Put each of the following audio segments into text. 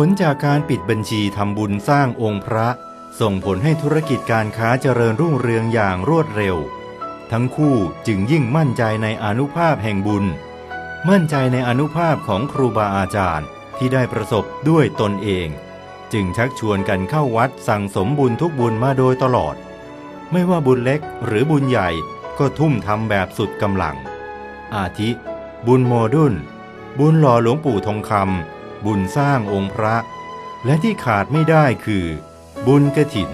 ผลจากการปิดบัญชีทำบุญสร้างองค์พระ ส่งผลให้ธุรกิจการค้าเจริญรุ่งเรืองอย่างรวดเร็ว ทั้งคู่จึงยิ่งมั่นใจในอนุภาพแห่งบุญ มั่นใจในอนุภาพของครูบาอาจารย์ที่ได้ประสบด้วยตนเอง จึงชักชวนกันเข้าวัดสั่งสมบุญทุกบุญมาโดยตลอด ไม่ว่าบุญเล็กหรือบุญใหญ่ก็ทุ่มทำแบบสุดกำลัง อาทิ บุญโมดุลบุญหล่อหลวงปู่ทองคำ บุญสร้างองค์พระ และที่ขาดไม่ได้คือ บุญกระถิน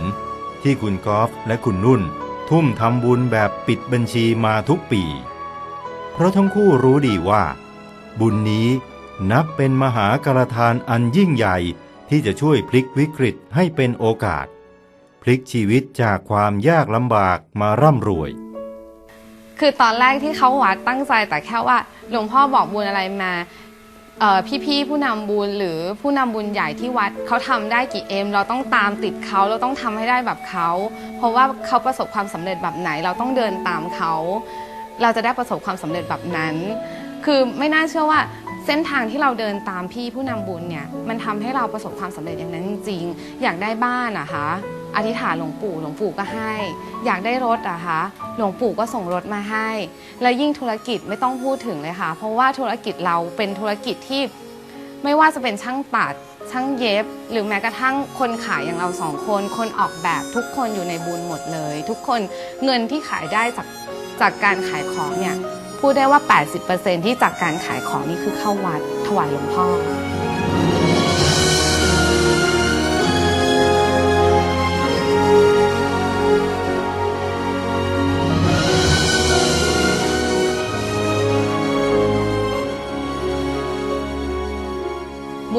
ที่คุณกอล์ฟและคุณนุ่น ทุ่มทำบุญแบบปิดบัญชีมาทุกปี เพราะทั้งคู่รู้ดีว่า บุญนี้นับเป็นมหากรทานอันยิ่งใหญ่ที่จะช่วยพลิกวิกฤตให้เป็นโอกาส พลิกชีวิตจากความยากลำบากมาร่ำรวย คือตอนแรกที่เขาวัดตั้งใจแต่แค่ว่าหลวงพ่อบอกบุญอะไรมา พี่ๆผู้นำบุญหรือผู้นำบุญใหญ่ที่วัดเขาทำได้กี่เอ็ม เราต้องตามติดเขาเราต้องทำให้ได้แบบเขา เพราะว่าเขาประสบความสำเร็จแบบไหน เราต้องเดินตามเขา เราจะได้ประสบความสำเร็จแบบนั้น คือไม่น่าเชื่อว่าเส้นทางที่เราเดินตามพี่ผู้นำบุญเนี่ยมันทำให้เราประสบความสำเร็จอย่างนั้นจริงๆอยากได้บ้านนะคะ อธิษฐานหลวงปู่หลวงปู่ก็ให้ อยากได้รถอะคะหลวงปู่ก็ส่งรถมาให้ แล้วยิ่งธุรกิจไม่ต้องพูดถึงเลยค่ะ เพราะว่าธุรกิจเราเป็นธุรกิจที่ไม่ว่าจะเป็นช่างตัดช่างเย็บ หรือแม้กระทั่งคนขายอย่างเราสองคน คนออกแบบทุกคนอยู่ในบุญหมดเลย ทุกคนเงินที่ขายได้จากจากการขายของเนี่ยพูดได้ว่า 80%ที่จากการขายของนี่คือเข้าวัดถวายหลวงพ่อ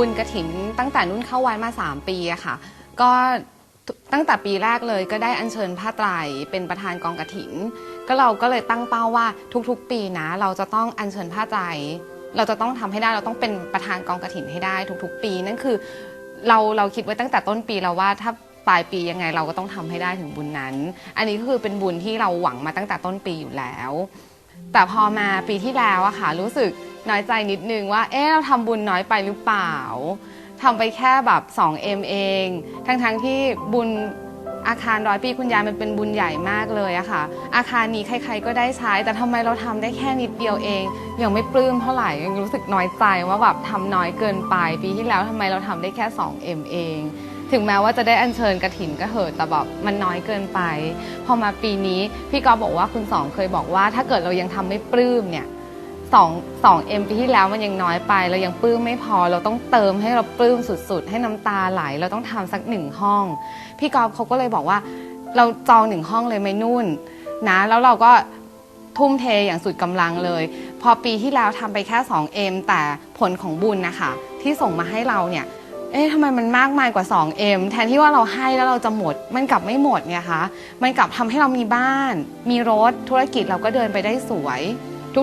ญกระถินตั้งแต่นุ่นเข้าวัดมา 3 ปีอะค่ะ ก็ตั้งแต่ปีแรกเลยก็ได้อัญเชิญผ้าไตรเป็นประธานกองกระถิน ก็เราก็เลยตั้งเป้าว่าทุกๆ ปีนะ เราจะต้องอัญเชิญผ้าไตรเราจะต้องทำให้ได้เราต้องเป็นประธานกองกระถินให้ได้ทุกๆ ปีนั่นคือ เราเราคิดไว้ตั้งแต่ต้นปีแล้วว่าถ้าปลายปียังไงเราก็ต้องทำให้ได้ถึงบุญนั้น อันนี้ก็คือเป็นบุญที่เราหวังมาตั้งแต่ต้นปีอยู่แล้ว แต่พอมาปีที่แล้วอะค่ะรู้สึก น้อยใจนิดนึงว่า เอ๊ะเราทำบุญน้อยไปหรือเปล่าทำไปแค่แบบ 2M เอง ทั้งๆทที่บุญอาคารร้อยปีคุณยายมันเป็นบุญใหญ่มากเลยอะค่ะ อาคารนี้ใครๆก็ได้ใช้ แต่ทำไมเราทำได้แค่นิดเดียวเอง ยังไม่ปลื้มเท่าไหร่ยังรู้สึกน้อยใจว่าแบบทำน้อยเกินไป ปีที่แล้วทำไมเราทำได้แค่ 2M เอง ถึงแม้ว่าจะได้อัญเชิญกระถินก็เหอะแต่แบบมันน้อยเกินไป พอมาปีนี้พี่กอบอกว่าคุณสองเคยบอกว่า ถ้าเกิดเรายังทำไม่ปลื้มเนี่ย สองสองเอ็มปีที่แล้วมันยังน้อยไป เรายังปลื้มไม่พอเราต้องเติมให้เราปลื้มสุดๆ ให้น้ำตาไหล เราต้องทำสักหนึ่งห้อง พี่กอล์ฟเขาก็เลยบอกว่า เราจองหนึ่งห้องเลยไหมนุ่นนะ แล้วเราก็ทุ่มเทอย่างสุดกำลังเลย พอปีที่แล้วทำไปแค่ 2M แต่ผลของบุญนะคะที่ส่งมาให้เราเนี่ยเอ๊ะทำไมมันมากมายกว่า 2M แทนที่ว่าเราให้แล้วเราจะหมด มันกลับไม่หมดไงคะ มันกลับทำให้เรามีบ้าน มีรถ ธุรกิจเราก็เดินไปได้สวย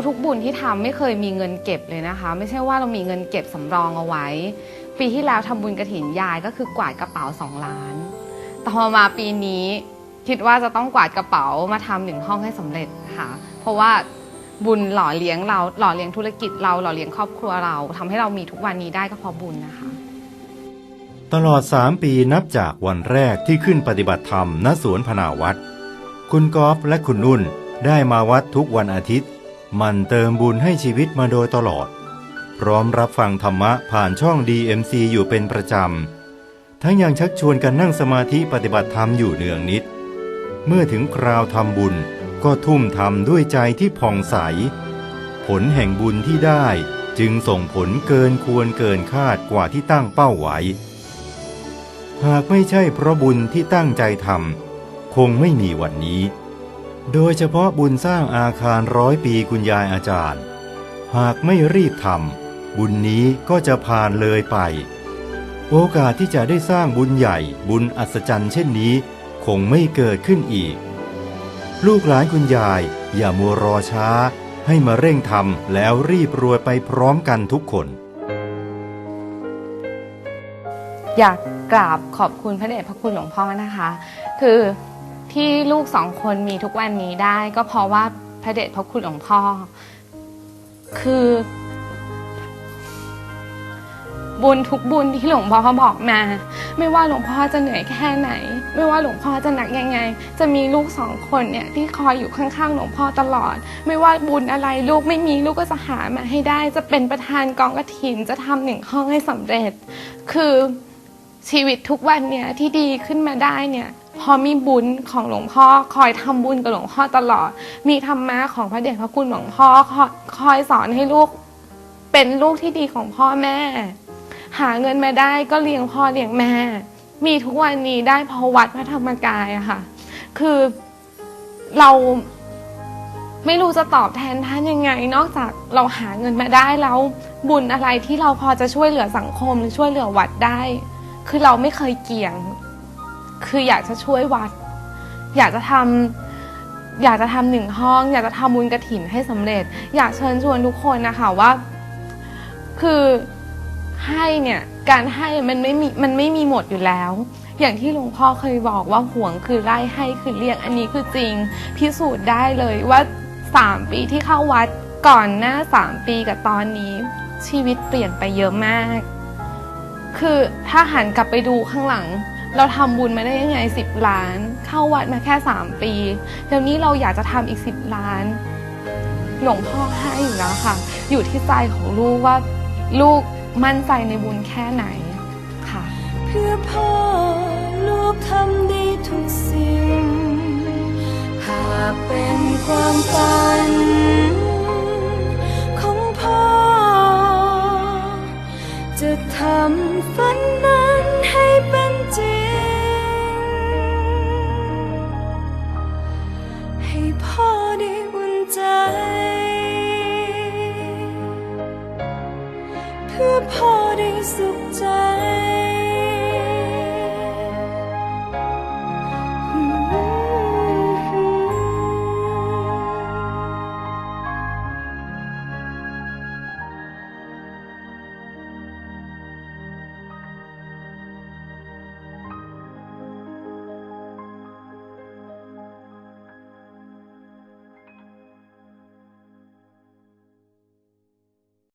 ทุกๆ บุญที่ทำไม่เคยมีเงินเก็บเลยนะคะ ไม่ใช่ว่าเรามีเงินเก็บสำรองเอาไว้ ปีที่แล้วทำบุญกระถินยายก็คือกวาดกระเป๋า2ล้านแต่พอมาปีนี้คิดว่าจะต้องกวาดกระเป๋ามาทำหนึ่งห้องให้สำเร็จค่ะ เพราะว่าบุญหล่อเลี้ยงเราหล่อเลี้ยงธุรกิจเราหล่อเลี้ยงครอบครัวเราทำให้เรามีทุกวันนี้ได้ก็เพราะบุญนะคะ ตลอดสามปีนับจากวันแรกที่ขึ้นปฏิบัติธรรมณสวนพนาวัดคุณกอฟและคุณนุ่นได้มาวัดทุกวันอาทิตย์ มันเติมบุญให้ชีวิตมาโดยตลอด พร้อมรับฟังธรรมะผ่านช่อง DMC อยู่เป็นประจำ ทั้งยังชักชวนกันนั่งสมาธิปฏิบัติธรรมอยู่เนืองนิด เมื่อถึงคราวทำบุญก็ทุ่มทำด้วยใจที่ผ่องใส ผลแห่งบุญที่ได้จึงส่งผลเกินควรเกินคาดกว่าที่ตั้งเป้าไว้ หากไม่ใช่เพราะบุญที่ตั้งใจทำคงไม่มีวันนี้ โดยเฉพาะบุญสร้างอาคารร้อยปีคุณยายอาจารย์ หากไม่รีบทำบุญนี้ก็จะผ่านเลยไป โอกาสที่จะได้สร้างบุญใหญ่บุญอัศจรรย์เช่นนี้ คงไม่เกิดขึ้นอีก ลูกหลานคุณยายอย่ามัวรอช้า ให้มาเร่งทำแล้วรีบรวยไปพร้อมกันทุกคน อยากกราบขอบคุณพระเดชพระคุณหลวงพ่อนะคะ คือ ที่ลูกสองคนมีทุกวันนี้ได้ ก็เพราะว่าพระเดชพระคุณหลวงพ่อ คือ บุญทุกบุญที่หลวงพ่อบอกมา ไม่ว่าหลวงพ่อจะเหนื่อยแค่ไหน ไม่ว่าหลวงพ่อจะหนักยังไง จะมีลูกสองคนเนี่ยที่คอยอยู่ข้างๆหลวงพ่อตลอด ไม่ว่าบุญอะไรลูกไม่มีลูกก็จะหามาให้ได้ จะเป็นประธานกองกระถินจะทำหนึ่งห้องให้สำเร็จ คือชีวิตทุกวันเนี่ยที่ดีขึ้นมาได้เนี่ย พอมีบุญของหลวงพ่อคอยทำบุญกับหลวงพ่อตลอด มีธรรมะของพระเดชพระคุณหลวงพ่อคอยคอยสอนให้ลูกเป็นลูกที่ดีของพ่อแม่ หาเงินมาได้ก็เลี้ยงพ่อเลี้ยงแม่ มีทุกวันนี้ได้เพราะวัดพระธรรมกายอะค่ะ คือเราไม่รู้จะตอบแทนท่านยังไง นอกจากเราหาเงินมาได้แล้วบุญอะไรที่เราพอจะช่วยเหลือสังคมหรือช่วยเหลือวัดได้ คือเราไม่เคยเกี่ยง คืออยากจะช่วยวัด อยากจะทำอยากจะทำหนึ่งห้อง อยากจะทำบุญกระถินให้สำเร็จ อยากเชิญชวนทุกคนนะคะว่า คือให้เนี่ยการให้มันไม่มีมันไม่มีหมดอยู่แล้ว อย่างที่หลวงพ่อเคยบอกว่าห่วงคือไล่ให้คือเรียกอันนี้คือจริง พิสูจน์ได้เลยว่าสามปีที่เข้าวัดก่อนหน้าสามปีกับตอนนี้ ชีวิตเปลี่ยนไปเยอะมาก คือถ้าหันกลับไปดูข้างหลัง เราทำบุญมาได้ยังไงสิบล้าน เข้าวัดมาแค่สามปีเดี๋ยวนี้เราอยากจะทำอีกสิบล้าน หลวงพ่อให้อยู่แล้วค่ะ อยู่ที่ใจของลูกว่าลูกมั่นใจในบุญแค่ไหนค่ะ เพื่อพ่อลูกทำได้ทุกสิ่ง หากเป็นความฝัน ของพ่อ จะทำฝัน 赎罪。